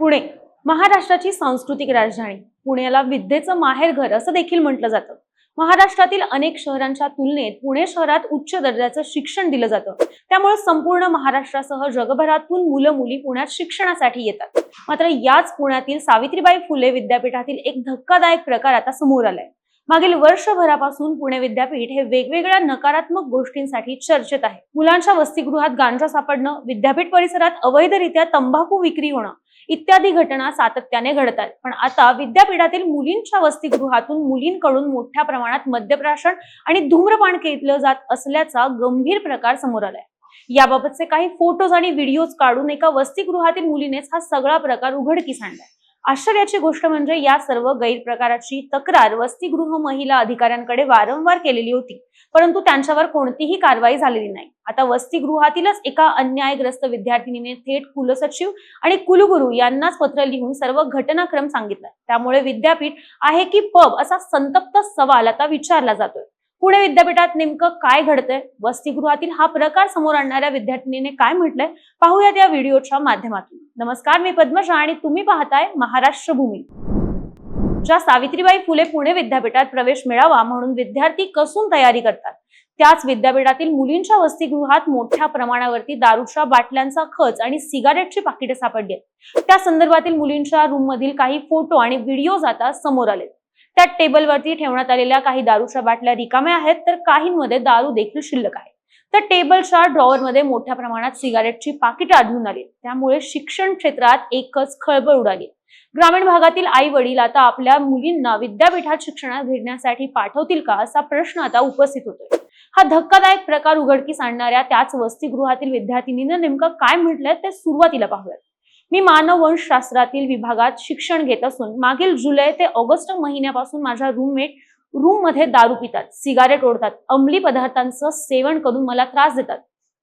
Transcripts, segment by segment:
पुणे महाराष्ट्राची सांस्कृतिक राजधानी. पुण्याला विद्येचं माहेरघर असं देखील म्हटलं जातं. महाराष्ट्रातील अनेक शहरांच्या तुलनेत पुणे शहरात उच्च दर्जाचं शिक्षण दिलं जातं. त्यामुळे संपूर्ण महाराष्ट्रासह जगभरातून मुलं मुली पुण्यात शिक्षणासाठी येतात. मात्र याच पुण्यातील सावित्रीबाई फुले विद्यापीठातील एक धक्कादायक प्रकार आता समोर आलाय. मागील वर्षभरापासून पुणे विद्यापीठ हे वेगवेगळ्या नकारात्मक गोष्टींसाठी चर्चेत आहे. मुलांच्या वसतिगृहात गांजा सापडणं विद्यापीठ परिसरात अवैधरित्या तंबाखू विक्री होणं इत्यादी घटना सातत्याने घडतात पण आता विद्यापीठातील मुलींच्या वसतिगृहातून मुलींकडून मोठ्या प्रमाणात मद्यप्राशन आणि धूम्रपान केलं जात असल्याचा गंभीर प्रकार समोर आलाय. याबाबतचे काही फोटोज आणि व्हिडिओज काढून एका वसतिगृहातील मुलीनेच हा सगळा प्रकार उघडकीस आणलाय. आश्चर्याची गोष्ट म्हणजे या सर्व गैरप्रकाराची तक्रार वसतिगृह महिला अधिकाऱ्यांकडे वारंवार केलेली होती. परंतु त्यांच्यावर कोणतीही कारवाई झालेली नाही. आता वसतिगृहातीलच एका अन्यायग्रस्त विद्यार्थिनीने थेट कुलसचिव आणि कुलगुरू यांनाच पत्र लिहून सर्व घटनाक्रम सांगितला. त्यामुळे विद्यापीठ आहे की पब असा संतप्त सवाल आता विचारला जातोय. पुणे विद्यापीठात नेमकं काय घडतंय? वसतिगृहातील हा प्रकार समोर आणणाऱ्या विद्यार्थिनीने काय म्हटलंय? पाहूयात या व्हिडिओच्या माध्यमातून. नमस्कार मी पद्मशा आणि तुम्ही पाहताय महाराष्ट्र भूमी. ज्या सावित्रीबाई फुले पुणे विद्यापीठात प्रवेश मिळावा म्हणून विद्यार्थी कसून तयारी करतात त्याच विद्यापीठातील मुलींच्या वसतिगृहात मोठ्या प्रमाणावरती दारूच्या बाटल्यांचा खच आणि सिगारेटची पाकिटे सापडली आहेत. त्या संदर्भातील मुलींच्या रूम मधील काही फोटो आणि व्हिडिओज आता समोर आले त्या टेबलवरती ठेवण्यात आलेल्या काही दारूच्या बाटल्या रिकाम्या आहेत तर काहींमध्ये दारू देखील शिल्लक आहे. तर टेबलच्या ड्रॉवर मध्ये मोठ्या प्रमाणात सिगारेटची पाकिटं आढळून आली. त्यामुळे शिक्षण क्षेत्रात एकच खळबळ उडाली. ग्रामीण भागातील आई वडील आता आपल्या मुलींना विद्यापीठात शिक्षणात घेण्यासाठी पाठवतील का असा प्रश्न आता उपस्थित होतोय. हा धक्कादायक प्रकार उघडकीस आणणाऱ्या त्याच वसतिगृहातील विद्यार्थिनीनं नेमकं काय म्हटलंय ते सुरुवातीला पाहूयात. मी मानववंशशास्त्रातील विभागात शिक्षण घेत असून मागील जुलै ते ऑगस्ट महिन्यापासून माझ्या रूममेट रूममध्ये दारू पितात सिगारेट ओढतात अंमली पदार्थांचं सेवन करून मला त्रास देतात.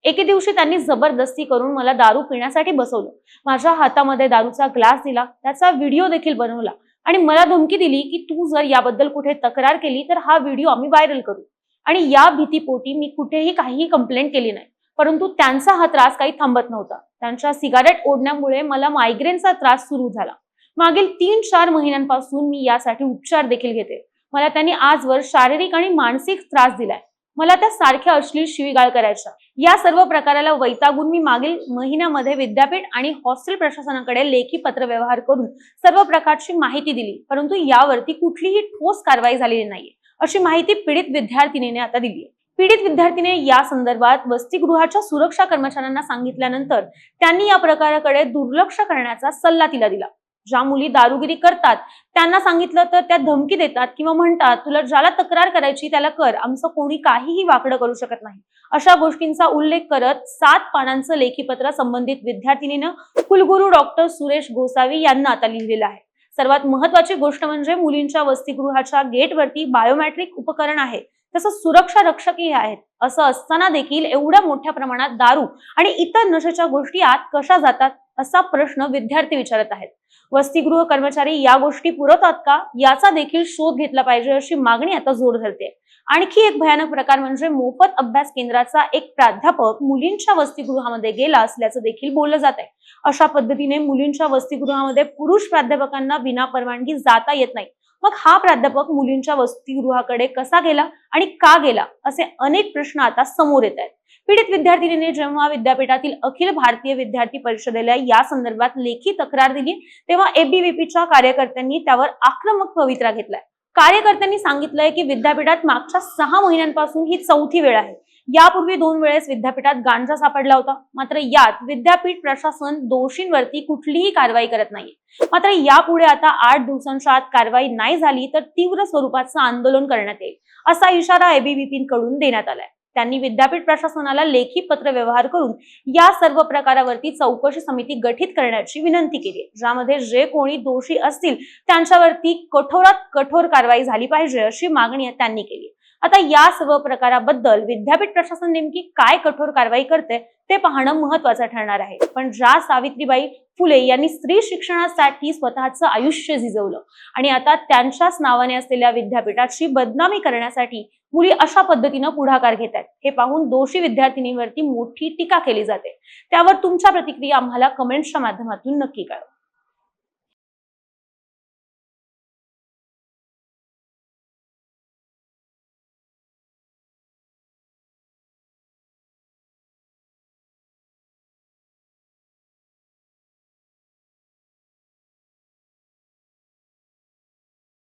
एके दिवशी त्यांनी जबरदस्ती करून मला दारू पिण्यासाठी बसवलं. माझ्या हातामध्ये दारूचा ग्लास दिला त्याचा व्हिडिओ देखील बनवला आणि मला धमकी दिली की तू जर याबद्दल कुठे तक्रार केली तर हा व्हिडिओ आम्ही व्हायरल करू. आणि या भीतीपोटी मी कुठेही काहीही कंप्लेंट केली नाही परंतु त्यांचा हा त्रास काही थांबत नव्हता. त्यांच्या सिगारेट ओढण्यामुळे मला मायग्रेनचा त्रास सुरू झाला. मागील तीन चार महिन्यांपासून मी यासाठी उपचार देखील घेते. मला त्यांनी आजवर शारीरिक आणि मानसिक त्रास दिलाय. मला त्या सारख्या अश्लील शिवीगाळ करायच्या. या सर्व प्रकाराला वैतागून मी मागील महिन्यामध्ये विद्यापीठ आणि हॉस्टेल प्रशासनाकडे लेखी पत्र व्यवहार करून सर्व प्रकारची माहिती दिली. परंतु यावरती कुठलीही ठोस कारवाई झालेली नाहीये अशी माहिती पीडित विद्यार्थिनीने आता दिली आहे पीडित विद्यार्थीने या संदर्भात वसतिगृहाच्या सुरक्षा कर्मचाऱ्यांना सांगितल्यानंतर त्यांनी या प्रकाराकडे दुर्लक्ष करण्याचा सल्ला तिला दिला. ज्या मुली दारुगिरी करतात त्यांना सांगितलं तर त्या धमकी देतात किंवा म्हणतात तुला ज्याला तक्रार करायची त्याला कर आमचं कोणी काहीही वाकडं करू शकत नाही. अशा गोष्टींचा उल्लेख करत सात पानांचं लेखीपत्र संबंधित विद्यार्थिनीनं कुलगुरू डॉक्टर सुरेश गोसावी यांना आता लिहिलेलं आहे. सर्वात महत्वाची गोष्ट म्हणजे मुलींच्या वसतिगृहाच्या गेटवरती बायोमॅट्रिक उपकरण आहे. तसंच सुरक्षा रक्षकही आहेत. असं असताना देखील एवढ्या मोठ्या प्रमाणात दारू आणि इतर नशेच्या गोष्टी आत कशा जातात असा प्रश्न विद्यार्थी विचारत आहेत. वसतिगृह कर्मचारी या गोष्टी पुरवतात का? याचा देखील शोध घेतला पाहिजे अशी मागणी आता जोर धरते आणखी एक भयानक प्रकार म्हणजे मोफत अभ्यास केंद्राचा एक प्राध्यापक मुलींच्या वसतिगृहामध्ये गेला असल्याचं देखील बोललं जात आहे अशा पद्धतीने मुलींच्या वसतिगृहामध्ये पुरुष प्राध्यापकांना विना परवानगी जाता येत नाही. मग हा प्राध्यापक मुलींच्या वसतिगृहाकडे कसा गेला आणि का गेला असे अनेक प्रश्न आता समोर येत आहेत. पीडित विद्यार्थिनीने जेव्हा विद्यापीठातील अखिल भारतीय विद्यार्थी परिषदेला या संदर्भात लेखी तक्रार दिली तेव्हा एबीव्हीपीच्या कार्यकर्त्यांनी त्यावर आक्रमक पवित्रा घेतलाय. कार्यकर्त्यांनी सांगितलंय की विद्यापीठात मागच्या सहा महिन्यांपासून ही चौथी वेळ आहे. यापूर्वी दोन वेळेस विद्यापीठात गांजा सापडला होता. मात्र यात विद्यापीठ प्रशासन दोषींवरती कुठलीही कारवाई करत नाहीये. मात्र यापुढे आता आठ दिवसांच्या आत कारवाई नाही झाली तर तीव्र स्वरूपाचं आंदोलन करण्यात येईल असा इशारा एबीव्हीपीकडून देण्यात आलाय. त्यांनी विद्यापीठ प्रशासनाला लेखी पत्र व्यवहार करून या सर्व प्रकारावरती चौकशी समिती गठीत करण्याची विनंती केली ज्यामध्ये जे कोणी दोषी असतील त्यांच्यावरती कठोरात कठोर कारवाई झाली पाहिजे अशी मागणी त्यांनी केली आता या सर्व प्रकाराबद्दल विद्यापीठ प्रशासन नेमकी काय कठोर कारवाई करते ते पाहणं महत्वाचं ठरणार आहे. पण ज्या सावित्रीबाई फुले यांनी स्त्री शिक्षणासाठी स्वतःचं आयुष्य झिजवलं आणि आता त्यांच्याच नावाने असलेल्या विद्यापीठाची बदनामी करण्यासाठी मुली अशा पद्धतीनं पुढाकार घेत आहेत. हे पाहून दोषी विद्यार्थिनीवरती मोठी टीका केली जाते. त्यावर तुमच्या प्रतिक्रिया आम्हाला कमेंट्सच्या माध्यमातून नक्की कळवा.